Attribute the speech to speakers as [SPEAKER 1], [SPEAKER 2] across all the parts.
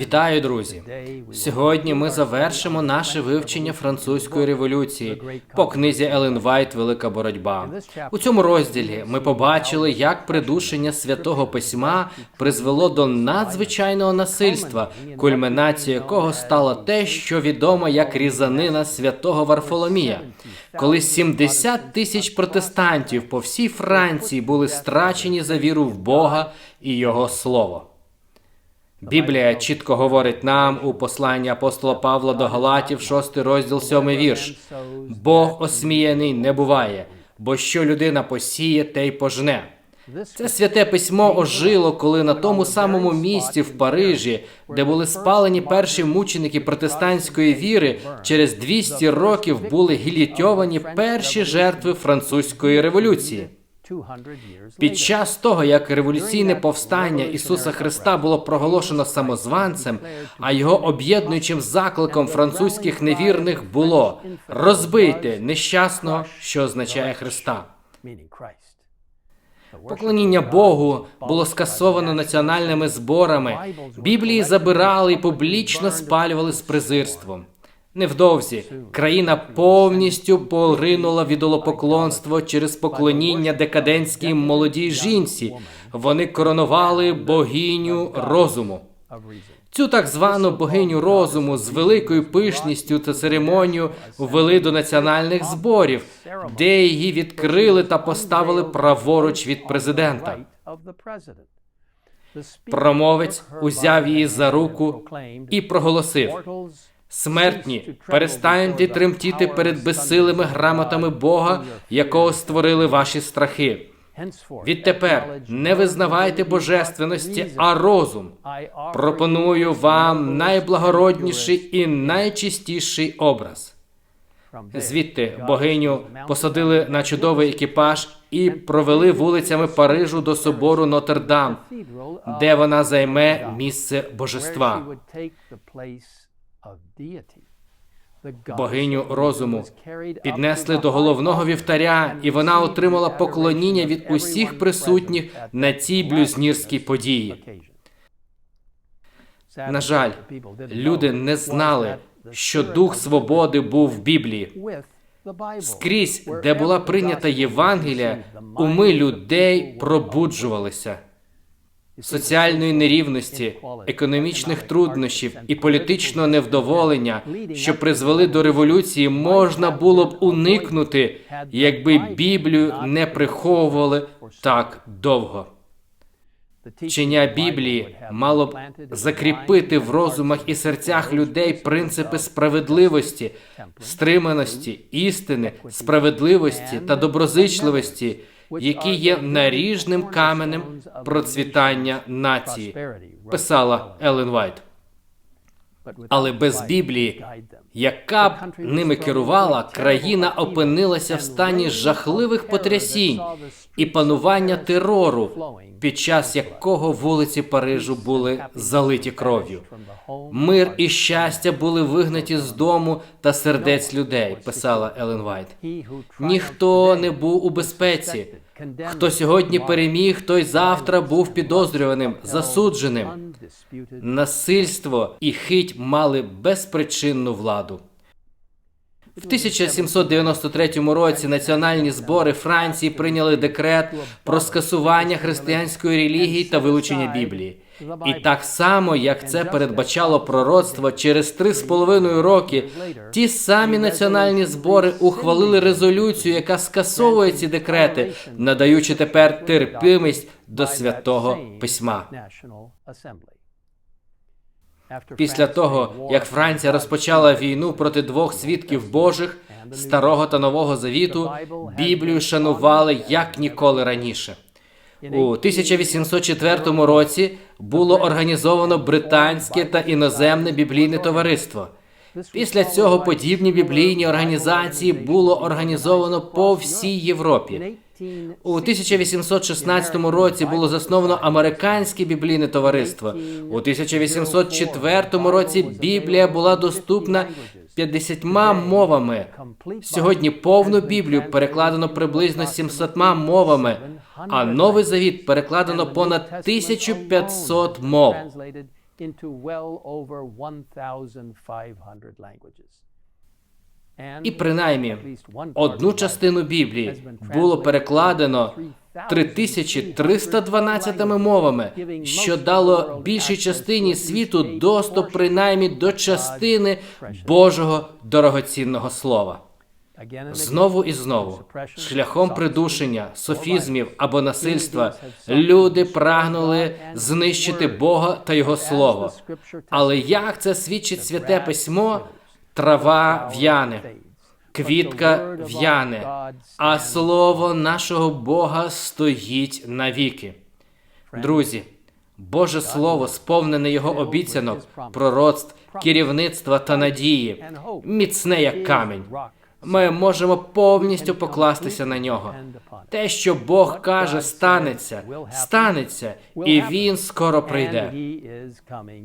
[SPEAKER 1] Вітаю, друзі! Сьогодні ми завершимо наше вивчення французької революції по книзі Елен Вайт Велика боротьба. У цьому розділі ми побачили, як придушення святого письма призвело до надзвичайного насильства, кульмінацією якого стало те, що відомо як різанина святого Варфоломія, коли 70 тисяч протестантів по всій Франції були страчені за віру в Бога і Його слово. Біблія чітко говорить нам у посланні апостола Павла до Галатів, 6 розділ, 7 вірш. Бог осміяний не буває, бо що людина посіє, те й пожне. Це святе письмо ожило, коли на тому самому місці в Парижі, де були спалені перші мученики протестантської віри, через 200 років були гілітьовані перші жертви французької революції. Під час того, як революційне повстання Ісуса Христа було проголошено самозванцем, а його об'єднуючим закликом французьких невірних було розбити нещасного, що означає Христа. Поклоніння Богу було скасовано національними зборами. Біблії забирали і публічно спалювали з презирством. Невдовзі країна повністю поринула в ідолопоклонство через поклоніння декадентській молодій жінці. Вони коронували богиню розуму. Цю так звану богиню розуму з великою пишністю та церемонію ввели до національних зборів, де її відкрили та поставили праворуч від президента. Промовець узяв її за руку і проголосив. Смертні, перестаньте тремтіти перед безсилими грамотами Бога, якого створили ваші страхи. Відтепер не визнавайте божественності, а розум. Пропоную вам найблагородніший і найчистіший образ. Звідти богиню посадили на чудовий екіпаж і провели вулицями Парижу до собору Нотр-Дам, де вона займе місце божества. Богиню розуму піднесли до головного вівтаря, і вона отримала поклоніння від усіх присутніх на цій блюзнірській події. На жаль, люди не знали, що дух свободи був в Біблії. Скрізь, де була прийнята Євангелія, уми людей пробуджувалися. Соціальної нерівності, економічних труднощів і політичного невдоволення, що призвели до революції, можна було б уникнути, якби Біблію не приховували так довго. Вчення Біблії мало б закріпити в розумах і серцях людей принципи справедливості, стриманості, істини, справедливості та доброзичливості які є наріжним каменем процвітання нації, писала Елен Вайт. Але без Біблії, яка б ними керувала, країна опинилася в стані жахливих потрясінь і панування терору, під час якого вулиці Парижу були залиті кров'ю. Мир і щастя були вигнаті з дому та сердець людей, писала Елен Вайт. Ніхто не був у безпеці. Хто сьогодні переміг, той завтра був підозрюваним, засудженим. Насильство і хить мали безпричинну владу. В 1793 році національні збори Франції прийняли декрет про скасування християнської релігії та вилучення Біблії. І так само, як це передбачало пророцтво, через три з половиною роки ті самі національні збори ухвалили резолюцію, яка скасовує ці декрети, надаючи тепер терпимість до святого письма. Після того, як Франція розпочала війну проти двох свідків Божих, старого та нового завіту, Біблію шанували як ніколи раніше. У 1804 році було організовано британське та іноземне біблійне товариство. Після цього подібні біблійні організації було організовано по всій Європі. У 1816 році було засновано американське біблійне товариство. У 1804 році Біблія була доступна 50 мовами. Сьогодні повну Біблію перекладено приблизно 700 мовами, а новий завіт перекладено понад 1500 мов.
[SPEAKER 2] into well over 1,500 languages.
[SPEAKER 1] І принаймні одну частину Біблії було перекладено 3312 мовами, що дало більшій частині світу доступ принаймні до частини Божого дорогоцінного слова. Знову і знову, шляхом придушення, софізмів або насильства, люди прагнули знищити Бога та Його слово. Але як це свідчить святе письмо, трава в'яне, квітка в'яне, а слово нашого Бога стоїть навіки. Друзі, Боже Слово, сповнене Його обіцянок, пророцтв, керівництва та надії, міцне як камінь. Ми можемо повністю покластися на нього. Те, що Бог каже, станеться, станеться, і Він скоро прийде.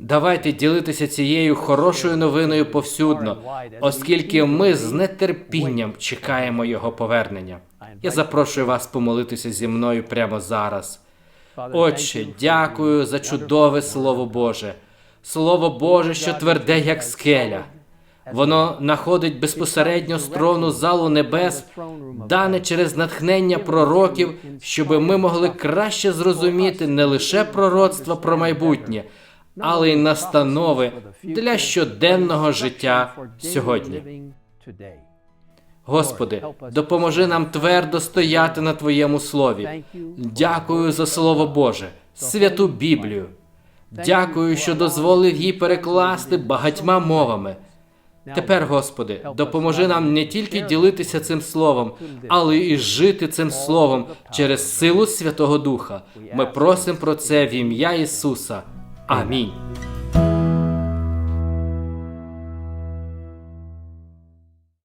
[SPEAKER 1] Давайте ділитися цією хорошою новиною повсюдно, оскільки ми з нетерпінням чекаємо його повернення. Я запрошую вас помолитися зі мною прямо зараз. Отче, дякую за чудове Слово Боже, Слово Боже, що тверде, як скеля. Воно находить безпосередньо з трону залу небес, дане через натхнення пророків, щоби ми могли краще зрозуміти не лише пророцтва про майбутнє, але й настанови для щоденного життя сьогодні. Господи, допоможи нам твердо стояти на Твоєму слові. Дякую за Слово Боже, святу Біблію. Дякую, що дозволив їй перекласти багатьма мовами. Тепер, Господи, допоможи нам не тільки ділитися цим словом, але і жити цим словом через силу Святого Духа. Ми просимо про це в ім'я Ісуса. Амінь.